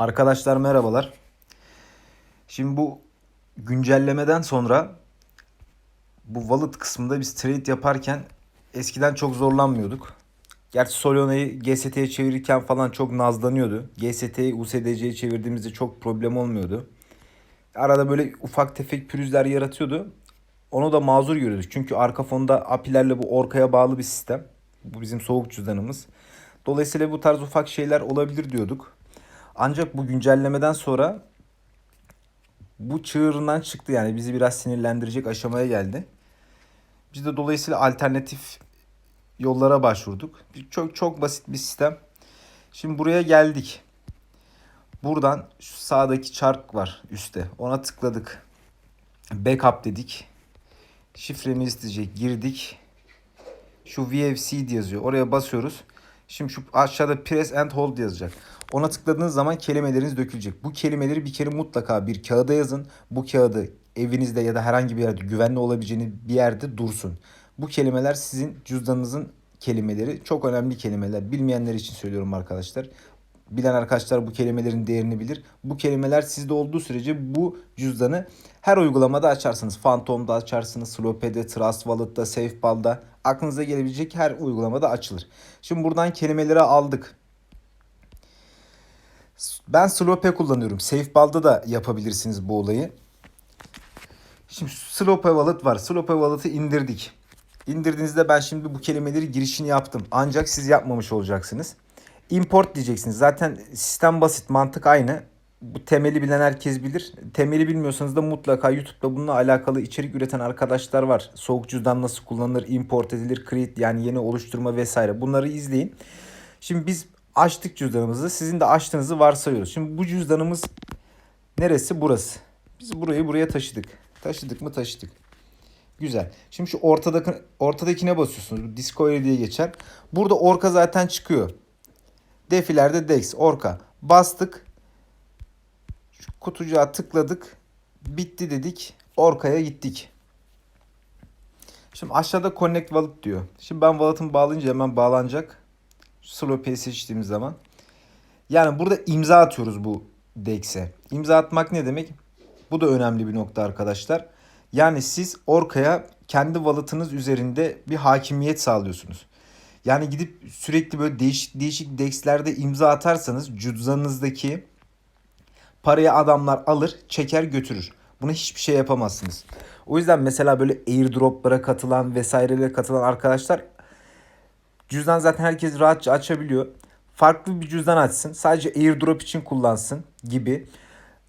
Arkadaşlar merhabalar. Şimdi bu güncellemeden sonra bu wallet kısmında biz trade yaparken eskiden çok zorlanmıyorduk. Gerçi Solana'yı GST'ye çevirirken falan çok nazlanıyordu. GST'yi USDC'ye çevirdiğimizde çok problem olmuyordu. Arada böyle ufak tefek pürüzler yaratıyordu. Onu da mazur görüyorduk. Çünkü arka fonda apilerle bu orkaya bağlı bir sistem. Bu bizim soğuk cüzdanımız. Dolayısıyla bu tarz ufak şeyler olabilir diyorduk. Ancak bu güncellemeden sonra bu çığırından çıktı yani bizi biraz sinirlendirecek aşamaya geldi. Biz de dolayısıyla alternatif yollara başvurduk. Çok çok basit bir sistem. Şimdi buraya geldik. Buradan şu sağdaki çark var üstte. Ona tıkladık. Backup dedik. Şifremi isteyecek. Girdik. Şu VFC yazıyor. Oraya basıyoruz. Şimdi şu aşağıda press and hold yazacak. Ona tıkladığınız zaman kelimeleriniz dökülecek. Bu kelimeleri bir kere mutlaka bir kağıda yazın. Bu kağıdı evinizde ya da herhangi bir yerde güvenli olabileceğini bir yerde dursun. Bu kelimeler sizin cüzdanınızın kelimeleri. Çok önemli kelimeler. Bilmeyenler için söylüyorum arkadaşlar. Bilen arkadaşlar bu kelimelerin değerini bilir. Bu kelimeler sizde olduğu sürece bu cüzdanı her uygulamada açarsınız. Phantom'da açarsınız, Slope'de, Trust Wallet'ta, SafeBall'da aklınıza gelebilecek her uygulamada açılır. Şimdi buradan kelimeleri aldık. Ben Slope kullanıyorum. SafeBall'da da yapabilirsiniz bu olayı. Şimdi Slope Wallet var. Slope Wallet'ı indirdik. İndirdiğinizde ben şimdi bu kelimeleri girişini yaptım. Ancak siz yapmamış olacaksınız. Import diyeceksiniz. Zaten sistem basit, mantık aynı. Bu temeli bilen herkes bilir. Temeli bilmiyorsanız da mutlaka YouTube'da bununla alakalı içerik üreten arkadaşlar var. Soğuk cüzdan nasıl kullanılır, import edilir, create yani yeni oluşturma vesaire. Bunları izleyin. Şimdi biz açtık cüzdanımızı. Sizin de açtığınızı varsayıyoruz. Şimdi bu cüzdanımız neresi? Burası. Biz burayı buraya taşıdık. Taşıdık mı taşıdık. Güzel. Şimdi şu ortadaki, ortadakine basıyorsunuz. Discovery diye geçer. Burada orka zaten çıkıyor. Defilerde Dex, Orka. Bastık. Şu kutucuğa tıkladık. Bitti dedik. Orka'ya gittik. Şimdi aşağıda Connect Wallet diyor. Şimdi ben wallet'ımı bağlayınca hemen bağlanacak. Slope'yi seçtiğimiz zaman. Yani burada imza atıyoruz bu DEX'e. İmza atmak ne demek? Bu da önemli bir nokta arkadaşlar. Yani siz Orka'ya kendi wallet'ınız üzerinde bir hakimiyet sağlıyorsunuz. Yani gidip sürekli böyle değişik değişik dexlerde imza atarsanız cüzdanınızdaki parayı adamlar alır, çeker götürür. Buna hiçbir şey yapamazsınız. O yüzden mesela böyle airdroplara katılan vesairelere katılan arkadaşlar cüzdan zaten herkes rahatça açabiliyor. Farklı bir cüzdan açsın. Sadece airdrop için kullansın gibi.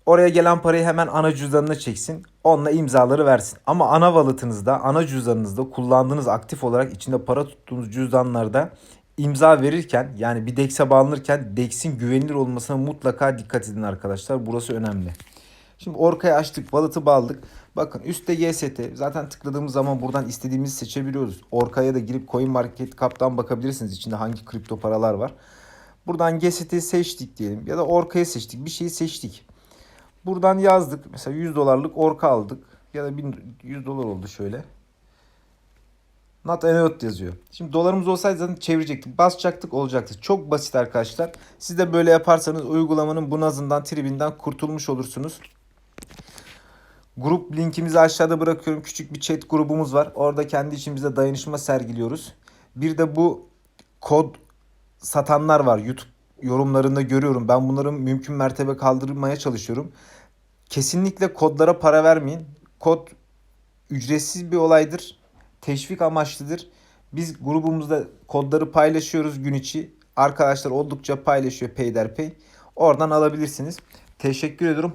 Oraya gelen parayı hemen ana cüzdanına çeksin. Onunla imzaları versin. Ama ana wallet'ınızda, ana cüzdanınızda kullandığınız aktif olarak içinde para tuttuğunuz cüzdanlarda imza verirken yani bir DEX'e bağlanırken DEX'in güvenilir olmasına mutlaka dikkat edin arkadaşlar. Burası önemli. Şimdi Orka'yı açtık, wallet'ı bağladık. Bakın üstte GST. Zaten tıkladığımız zaman buradan istediğimizi seçebiliyoruz. Orka'ya da girip CoinMarketCap'tan bakabilirsiniz. İçinde hangi kripto paralar var. Buradan GST'yi seçtik diyelim ya da Orka'yı seçtik. Bir şeyi seçtik. Buradan yazdık. Mesela 100 dolarlık orka aldık. Ya da 100 dolar oldu şöyle. Not annoyed yazıyor. Şimdi dolarımız olsaydı zaten çevirecektik. Basacaktık olacaktı. Çok basit arkadaşlar. Siz de böyle yaparsanız uygulamanın bu nazından, tribinden kurtulmuş olursunuz. Grup linkimizi aşağıda bırakıyorum. Küçük bir chat grubumuz var. Orada kendi içimizde dayanışma sergiliyoruz. Bir de bu kod satanlar var. YouTube yorumlarında görüyorum. Ben bunların mümkün mertebe kaldırmaya çalışıyorum. Kesinlikle kodlara para vermeyin. Kod ücretsiz bir olaydır. Teşvik amaçlıdır. Biz grubumuzda kodları paylaşıyoruz gün içi. Arkadaşlar oldukça paylaşıyor peyderpey. Oradan alabilirsiniz. Teşekkür ediyorum.